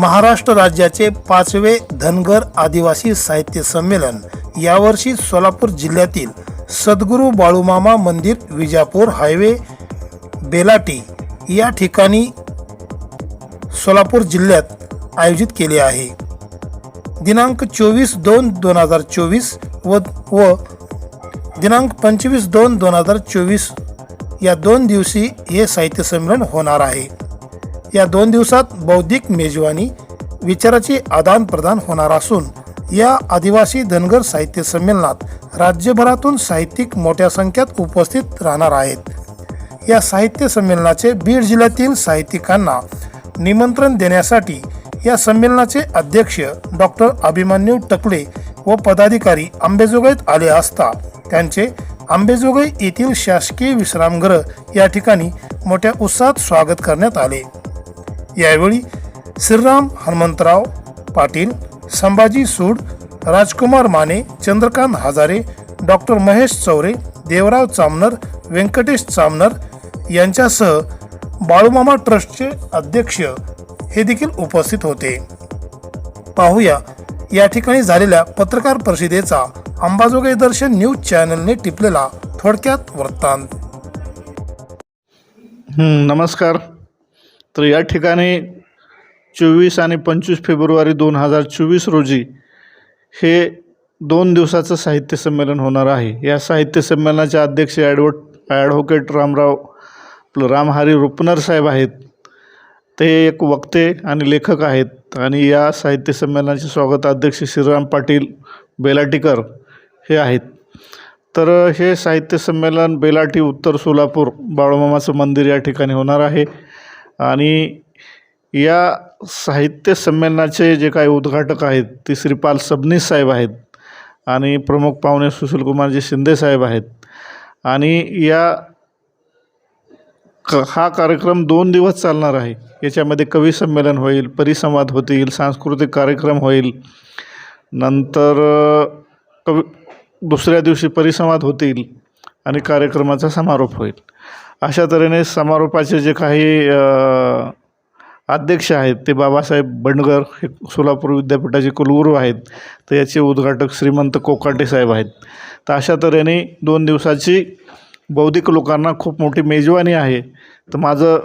महाराष्ट्र राज्याचे पाचवे धनगर आदिवासी साहित्य संमेलन. यावर्षी सोलापूर जिल्ह्यातील सद्गुरू बाळूमामा मंदिर विजापूर हायवे बेलाटी या ठिकाणी सोलापूर जिल्ह्यात आयोजित केले आहे. दिनांक चोवीस दोन दोन हजार चोवीस व व दिनांक पंचवीस दोन दोन हजार चोवीस या दोन दिवशी हे साहित्य संमेलन होणार आहे. या दोन दिवसात बौद्धिक मेजवानी विचाराची आदान प्रदान होणार असून या आदिवासी धनगर साहित्य संमेलनात राज्यभरातून साहित्यिक मोठ्या संख्येत उपस्थित राहणार आहेत. या साहित्य संमेलनाचे बीड जिल्ह्यातील साहित्यिकांना निमंत्रण देण्यासाठी या संमेलनाचे अध्यक्ष डॉक्टर अभिमन्यू टकले व पदाधिकारी आंबेजोगाईत आले असता त्यांचे आंबेजोगाई येथील शासकीय विश्रामगृह या ठिकाणी मोठ्या उत्साहात स्वागत करण्यात आले. यावेळी श्रीराम हनुमंतराव पाटील संभाजी सूड राजकुमार माने चंद्रकांत हजारे डॉक्टर महेश चौरे देवराव चामनर व्यंकटेश चामनर यांच्यासह बाळूमामा ट्रस्टचे अध्यक्ष हे देखील उपस्थित होते. पाहूया या ठिकाणी झालेल्या पत्रकार परिषदेचा अंबाजोगाई दर्शन न्यूज चॅनलने टिपलेला थोडक्यात वृत्तांत. नमस्कार. तर या ठिकाणी चोवीस आणि पंचवीस फेब्रुवारी दोन हजार चोवीस रोजी हे दोन दिवसाचं साहित्य संमेलन होणार आहे. या साहित्य संमेलनाचे अध्यक्ष ॲडवोट ॲडव्होकेट रामराव आपलं रामहारी रुपनर साहेब आहेत. ते एक वक्ते आणि लेखक आहेत आणि या साहित्य संमेलनाचे स्वागत अध्यक्ष श्रीराम पाटील बेलाटीकर हे आहेत. तर हे साहित्य संमेलन बेलाटी उत्तर सोलापूर बाळूमामाचं मंदिर या ठिकाणी होणार आहे. आणि या साहित्य संमेलनाचे जे काही उद्घाटक आहेत ते श्रीपाल सबनीस साहेब आहेत आणि प्रमुख पाहुणे सुशीलकुमारजी शिंदे साहेब आहेत. आणि या क हा कार्यक्रम दोन दिवस चालणार आहे. याच्यामध्ये कवी संमेलन होईल परिसंवाद होतील सांस्कृतिक कार्यक्रम होईल. नंतर कवी दुसऱ्या दिवशी परिसंवाद होतील आणि कार्यक्रमाचा समारोप होईल. अशा तऱ्हेने समारोपाचे जे काही अध्यक्ष आहेत ते बाबासाहेब बंडगर हे सोलापूर विद्यापीठाचे कुलगुरू आहेत. तर याचे उद्घाटक श्रीमंत कोकाटे साहेब आहेत. तर अशा तऱ्हेने दोन दिवसाची बौद्धिक लोकांना खूप मोठी मेजवानी आहे. तर माझं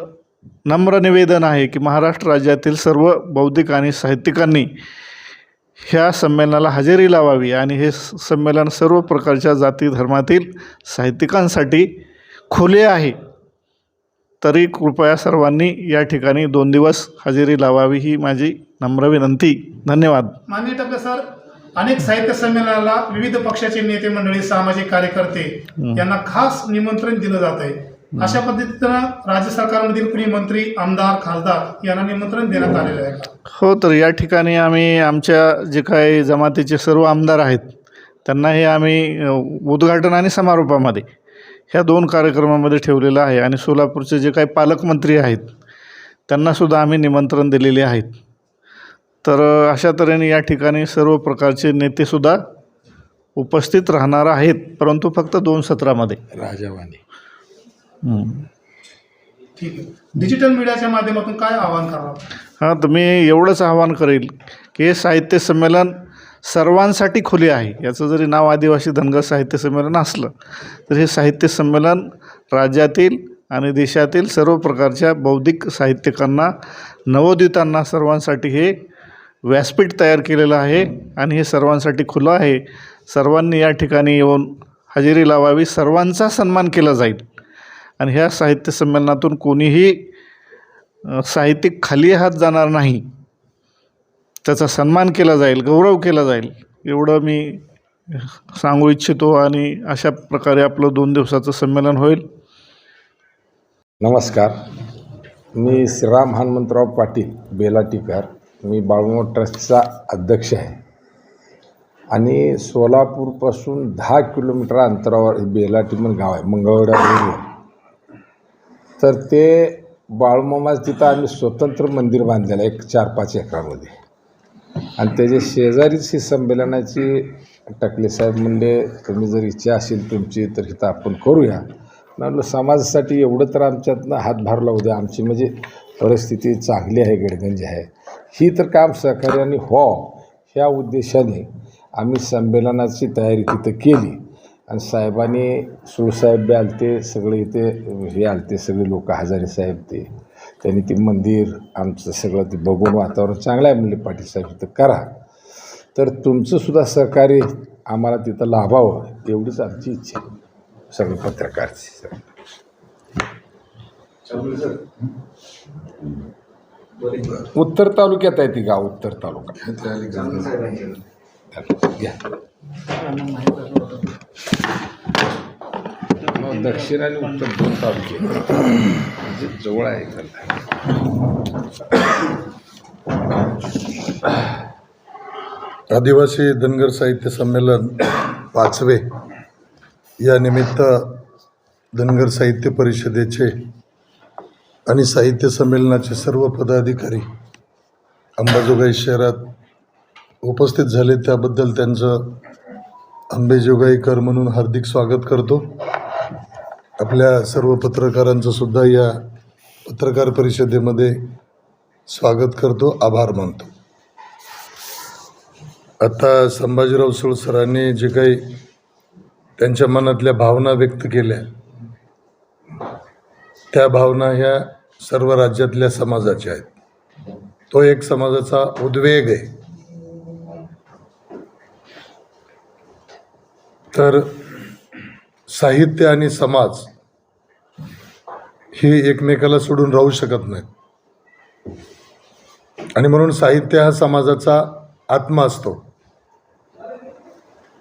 नम्र निवेदन आहे की महाराष्ट्र राज्यातील सर्व बौद्धिक आणि साहित्यिकांनी ह्या संमेलनाला हजेरी लावावी आणि हे स- संमेलन सर्व प्रकारच्या जाती धर्मातील साहित्यिकांसाठी खुले आहे. तरी कृपया सर्वांनी या ठिकाणी दोन दिवस हजेरी लावावी ही माझी नम्र विनंती. धन्यवाद. माननीय टप्पे सर अनेक साहित्य संमेलनाला विविध पक्षाचे नेते मंडळी सामाजिक कार्यकर्ते यांना खास निमंत्रण दिलं जात आहे. अशा पद्धतीनं राज्य सरकारमधील कुणी मंत्री आमदार खासदार यांना निमंत्रण देण्यात आलेलं आहे हो तर या ठिकाणी आम्ही आमच्या जे काही जमातीचे सर्व आमदार आहेत त्यांना हे आम्ही उद्घाटन आणि समारोपामध्ये ह्या दोन कार्यक्रमामध्ये ठेवलेलं आहे आणि सोलापूरचे जे काही पालकमंत्री आहेत त्यांनासुद्धा आम्ही निमंत्रण दिलेले आहेत. तर अशा तऱ्हेने या ठिकाणी सर्व प्रकारचे नेतेसुद्धा उपस्थित राहणार आहेत परंतु फक्त दोन सत्रामध्ये. राजावाणी. ठीक आहे. डिजिटल मीडियाच्या माध्यमातून काय आवाहन करणार हां तर मी एवढंच आवाहन करेल की हे साहित्य संमेलन सर्वांसाठी खुले आहे. याचं जरी नाव आदिवासी धनगर साहित्य संमेलन असलं तर हे साहित्य संमेलन राज्यातील आणि देशातील सर्व प्रकारच्या बौद्धिक साहित्यिकांना नवोदितांना सर्वांसाठी हे व्यासपीठ तयार केलेलं आहे आणि हे सर्वांसाठी खुलं आहे. सर्वांनी या ठिकाणी येऊन हजेरी लावावी सर्वांचा सन्मान केला जाईल. आणि ह्या साहित्य संमेलनातून कोणीही साहित्यिक खाली हात जाणार नाही. त्याचा सन्मान केला जाईल गौरव केला जाईल एवढं मी सांगू इच्छितो आणि अशा प्रकारे आपलं दोन दिवसाचं संमेलन होईल. नमस्कार. मी श्रीराम हनुमंतराव पाटील बेलाटीकर. मी बाळमोड ट्रस्टचा अध्यक्ष आहे. आणि सोलापूरपासून दहा किलोमीटर अंतरावर बेलाटी म्हणून गाव आहे मंगळवेढा तर ते बाळूमामाच तिथं आम्ही स्वतंत्र मंदिर बांधलेलं आहे एक चार पाच एकरामध्ये. आणि त्याच्या शेजारीच ही संमेलनाची टकले. साहेब म्हणले तुम्ही जर इच्छा असेल तुमची तर इथं आपण करूया. म्हणलं समाजासाठी एवढं तर आमच्यातनं हातभार लावू द्या. आमची म्हणजे परिस्थिती चांगली आहे गडगंज आहे. ही तर काम सहकार्याने हो ह्या उद्देशाने आम्ही संमेलनाची तयारी तिथं केली. आणि साहेबांनी सुळसाहेब बी आलते सगळे इथे हे आलते सगळे लोक हजारे साहेब ते. त्यांनी ते मंदिर आमचं सगळं ते बघून वातावरण चांगलं आहे म्हणले पाटील साहेब तिथं करा. तर तुमचं सुद्धा सहकार्य आम्हाला तिथं लाभावं एवढीच आमची इच्छा आहे. सगळे पत्रकारची उत्तर तालुक्यात आहे ती गाव उत्तर तालुका. घ्या दक्षिण आणि उत्तर दोन तालुके जे जवळ आहे इकडला. आदिवासी धनगर साहित्य संमेलन पाचवे. या निमित्त धनगर साहित्य परिषदेचे आणि साहित्य संमेलनाचे सर्व पदाधिकारी अंबाजोगाई शहरात उपस्थित झाले. त्याबद्दल त्यांचं अंबेजोगाईकर म्हणून हार्दिक स्वागत करतो. आपल्या सर्व पत्रकारांचं सुद्धा या पत्रकार परिषदेमध्ये स्वागत करतो आभार मानतो. आता संभाजीराव सुळसरांनी जे काही त्यांच्या मनातल्या भावना व्यक्त केल्या त्या भावना ह्या सर्व राज्यातल्या समाजाच्या आहेत. तो एक समाजाचा उद्वेग आहे. तर साहित्य आणि समाज हे एकमेकाला सोडून राहू शकत नाहीत. आणि म्हणून साहित्य हा समाजाचा आत्मा असतो.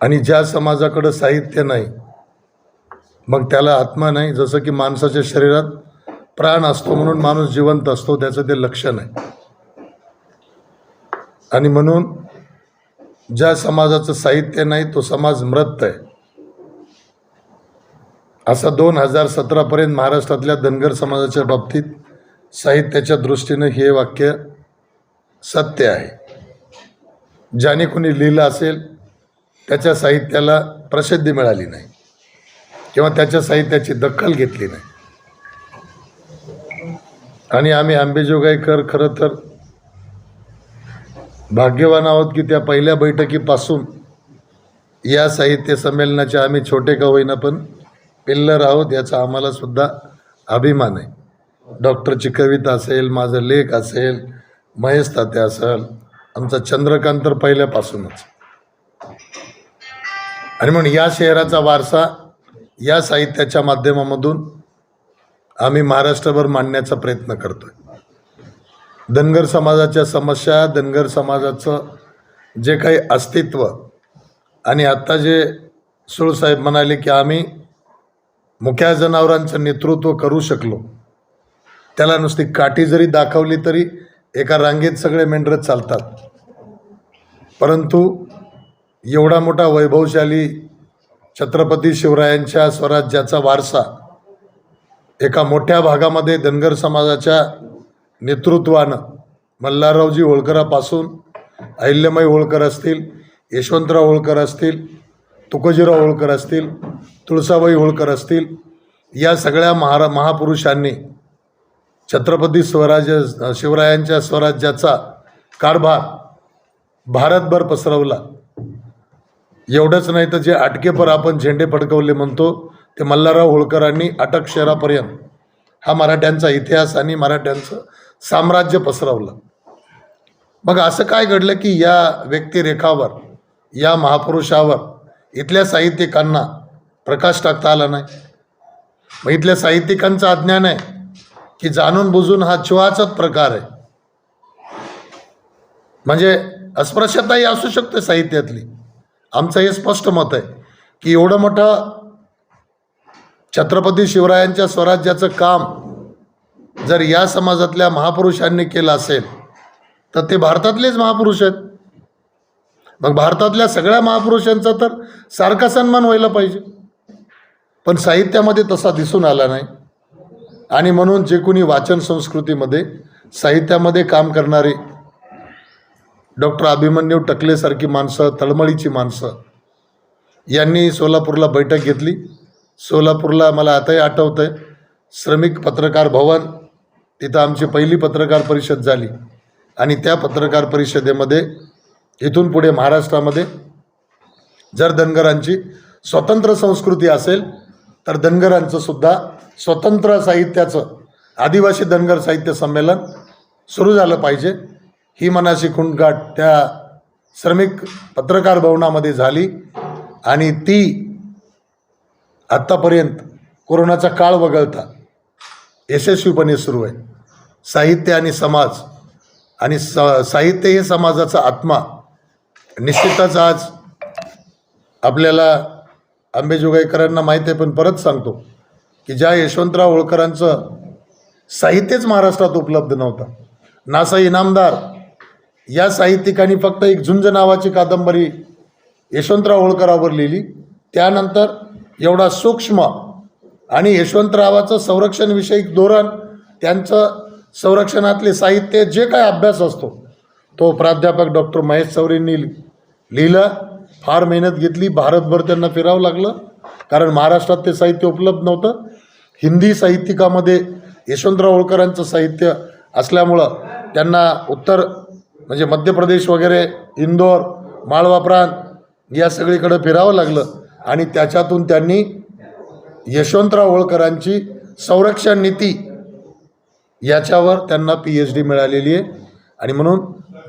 आणि ज्या समाजाकडं साहित्य नाही मग त्याला आत्मा नाही. जसं की माणसाच्या शरीरात प्राण असतो म्हणून माणूस जिवंत असतो त्याचं ते लक्षण आहे आणि म्हणून ज्या समाजाचं साहित्य नाही तो समाज मृत आहे. असा दोन हजार सतरापर्यंत महाराष्ट्रातल्या धनगर समाजाच्या बाबतीत साहित्याच्या दृष्टीनं हे वाक्य सत्य आहे. ज्याने कोणी लिहिलं असेल त्याच्या साहित्याला प्रसिद्धी मिळाली नाही किंवा त्याच्या साहित्याची दखल घेतली नाही. आणि आम्ही आंबेजोगाईकर खरं तर भाग्यवान आहोत की त्या पहिल्या बैठकीपासून या साहित्य संमेलनाचे आम्ही छोटे का होईना पण पिल्लर आहोत याचा आम्हाला सुद्धा अभिमान आहे. डॉक्टरची कविता असेल माझं लेख असेल महेश तात्या असेल आमचा चंद्रकांत तर पहिल्यापासूनच. आणि म्हणून या शहराचा वारसा या साहित्याच्या माध्यमामधून आम्ही महाराष्ट्रभर मांडण्याचा प्रयत्न करतोय. धनगर समाजाच्या समस्या धनगर समाजाचं जे काही अस्तित्व आणि आत्ता जे सुळसाहेब म्हणाले की आम्ही मुख्या जनावरांचं नेतृत्व करू शकलो. त्याला नुसती काठी जरी दाखवली तरी एका रांगेत सगळे मेंढरं चालतात. परंतु एवढा मोठा वैभवशाली छत्रपती शिवरायांच्या स्वराज्याचा वारसा एका मोठ्या भागामध्ये धनगर समाजाच्या नेतृत्वानं मल्हाररावजी होळकरापासून अहिल्यमय होळकर असतील यशवंतराव होळकर असतील तुकोजीराव होळकर असतील तुळसाबाई होळकर असतील या सगळ्या महारा महापुरुषांनी छत्रपती स्वराज्य शिवरायांच्या स्वराज्याचा कारभार भारतभर पसरवला. एवढंच नाही तर जे अटकेपर आपण झेंडे फडकवले म्हणतो ते मल्हारराव होळकरांनी अटक शहरापर्यंत. हा मराठ्यांचा इतिहास आणि मराठ्यांचं साम्राज्य पसरवलं. मग असं काय घडलं की या व्यक्तिरेखावर या महापुरुषावर इथल्या साहित्यिकांना प्रकाश टाकता आला नाही. मग इथल्या साहित्यिकांचं अज्ञान आहे की जाणून बुजून हा चुहाचाच प्रकार आहे. म्हणजे अस्पृश्यताही असू शकते साहित्यातली. आमचं हे स्पष्ट मत आहे की एवढं मोठं छत्रपती शिवरायांच्या स्वराज्याचं काम जर या समाजातल्या महापुरुषांनी केलं असेल तर ते भारतातलेच महापुरुष आहेत. मग भारतातल्या सगळ्या महापुरुषांचा तर सारखा सन्मान व्हायला पाहिजे. पण साहित्यामध्ये तसा दिसून आला नाही. आणि म्हणून जे कोणी वाचन संस्कृतीमध्ये साहित्यामध्ये काम करणारे डॉक्टर अभिमन्यू टकलेसारखी माणसं तळमळीची माणसं यांनी सोलापूरला बैठक घेतली. सोलापूरला मला आताही आठवतं आहे श्रमिक पत्रकार भवन तिथं आमची पहिली पत्रकार परिषद झाली. आणि त्या पत्रकार परिषदेमध्ये इथून पुढे महाराष्ट्रामध्ये जर धनगरांची स्वतंत्र संस्कृती असेल तर धनगरांचं सुद्धा स्वतंत्र साहित्याचं आदिवासी धनगर साहित्य संमेलन सुरू झालं पाहिजे. ही मनाची खुणगाट त्या श्रमिक पत्रकार भवनामध्ये झाली आणि ती आत्तापर्यंत कोरोनाचा काळ वगळता यशस्वीपणे सुरू आहे. साहित्य आणि समाज आणि स साहित्य हे समाजाचा आत्मा निश्चितच आज आपल्याला आंबेजोगाईकरांना माहीत आहे पण परत सांगतो की ज्या यशवंतराव होळकरांचं साहित्यच महाराष्ट्रात उपलब्ध नव्हतं. नासा इनामदार या साहित्यिकांनी फक्त एक झुंज नावाची कादंबरी यशवंतराव होळकरावर लिहिली. त्यानंतर एवढा सूक्ष्म आणि यशवंतरावाचं संरक्षणविषयक धोरण त्यांचं संरक्षणातले साहित्य जे काय अभ्यास असतो तो प्राध्यापक डॉक्टर महेश चौरेंनी लिहिलं फार मेहनत घेतली भारतभर त्यांना फिरावं लागलं कारण महाराष्ट्रात ते साहित्य उपलब्ध नव्हतं. हिंदी साहित्यिकामध्ये यशवंतराव होळकरांचं साहित्य असल्यामुळं त्यांना उत्तर म्हणजे मध्य प्रदेश वगैरे इंदोर माळवा प्रांत या सगळीकडं फिरावं लागलं आणि त्याच्यातून त्यांनी यशवंतराव होळकरांची संरक्षण नीती याच्यावर त्यांना पी एच डी मिळालेली आहे. आणि म्हणून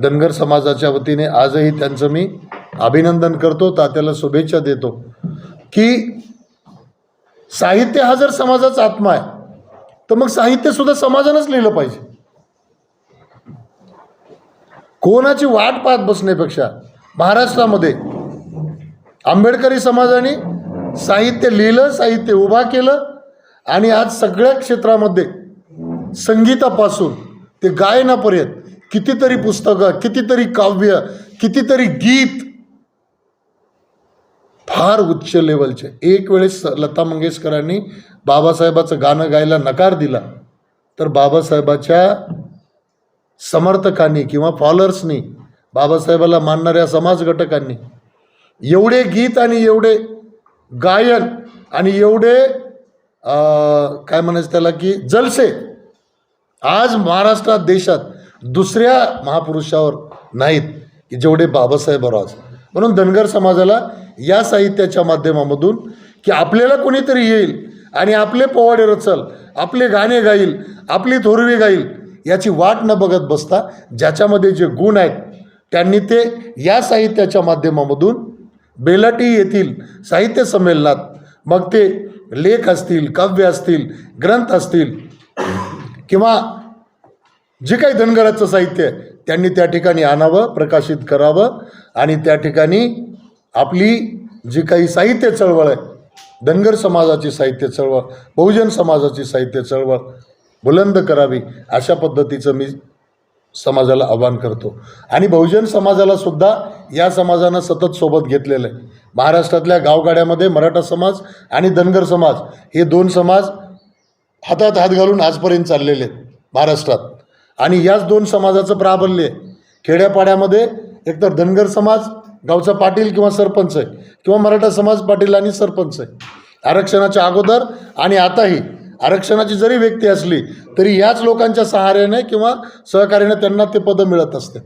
धनगर समाजाच्या वतीने आजही त्यांचं मी अभिनंदन करतो तात्याला शुभेच्छा देतो. की साहित्य हा जर समाजाचा आत्मा आहे तर मग साहित्य सुद्धा समाजानंच लिहिलं पाहिजे. कोणाची वाट पाहत बसण्यापेक्षा महाराष्ट्रामध्ये आंबेडकरी समाजाने साहित्य लिहिलं साहित्य उभा केलं आणि आज सगळ्या क्षेत्रामध्ये संगीतापासून ते गायनापर्यंत कितीतरी पुस्तकं कितीतरी काव्य कितीतरी गीत फार उच्च लेवलचे. एक वेळेस लता मंगेशकरांनी बाबासाहेबाचं गाणं गायला नकार दिला तर बाबासाहेबाच्या समर्थकांनी किंवा फॉलोअर्सनी बाबासाहेबाला मानणाऱ्या समाज घटकांनी एवढे गीत आणि एवढे गायन आणि एवढे काय म्हणायचं त्याला की जलसे आज महाराष्ट्रात देशात दुसऱ्या महापुरुषावर नाहीत की जेवढे बाबासाहेब आज म्हणून धनगर समाजाला या साहित्याच्या माध्यमामधून की आपल्याला कोणीतरी येईल आणि आपले पोवाडे रचल आपले गाणे गाईल आपली थोरवी गाईल याची वाट न बघत बसता ज्याच्यामध्ये जे गुण आहेत त्यांनी ते या साहित्याच्या माध्यमामधून बेलाटी येथील साहित्य संमेलनात मग ते लेख असतील काव्य असतील ग्रंथ असतील किंवा जे काही धनगराचं साहित्य आहे त्यांनी त्या ठिकाणी आणावं प्रकाशित करावं आणि त्या ठिकाणी आपली जी काही साहित्य चळवळ आहे धनगर समाजाची साहित्य चळवळ बहुजन समाजाची साहित्य चळवळ बुलंद करावी अशा पद्धतीचं मी समाजाला आवाहन करतो. आणि बहुजन समाजाला सुद्धा या समाजानं सतत सोबत घेतलेलं आहे. महाराष्ट्रातल्या गावगाड्यामध्ये मराठा समाज आणि धनगर समाज हे दोन समाज हातात हात घालून आजपर्यंत चाललेले आहेत महाराष्ट्रात. आणि याच दोन समाजाचं प्राबल्य आहे. खेड्यापाड्यामध्ये एकतर धनगर समाज गावचा पाटील किंवा सरपंच आहे किंवा मराठा समाज पाटील आणि सरपंच आहे. आरक्षणाच्या अगोदर आणि आताही आरक्षणाची जरी व्यक्ती असली तरी याच लोकांच्या सहाऱ्याने किंवा सहकार्याने त्यांना ते पदं मिळत असते.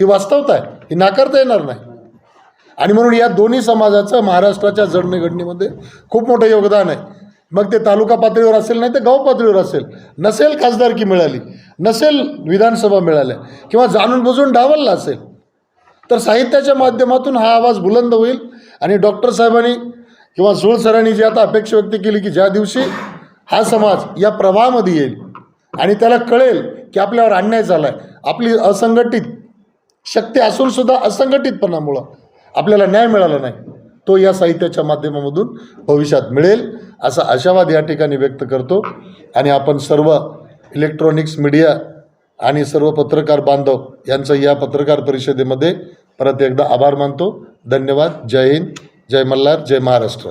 ही वास्तवता आहे ही नाकारता येणार नाही. आणि म्हणून या दोन्ही समाजाचं महाराष्ट्राच्या जडणघडणीमध्ये खूप मोठं योगदान आहे. मग ते तालुका पातळीवर असेल नाही तर गाव पातळीवर असेल. नसेल खासदारकी मिळाली नसेल विधानसभा मिळाल्या किंवा जाणून बुजून डावलला असेल तर साहित्याच्या माध्यमातून हा आवाज बुलंद होईल आणि डॉक्टर साहेबांनी किंवा सुळ सरांनी जी आता अपेक्षा व्यक्त केली की ज्या दिवशी हा समाज या प्रवाहामध्ये येईल आणि त्याला कळेल की आपल्यावर अन्याय झाला आहे आपली असंघटित शक्ती असूनसुद्धा असंघटितपणामुळं आपल्याला न्याय मिळाला नाही तो या साहित्याच्या माध्यमामधून भविष्यात मिळेल असा आशावाद या ठिकाणी व्यक्त करतो. आणि आपण सर्व इलेक्ट्रॉनिक्स मीडिया आणि सर्व पत्रकार बांधव यांचं या पत्रकार परिषदेमध्ये परत एकदा आभार मानतो. धन्यवाद. जय हिंद. जय मल्हार. जय महाराष्ट्र.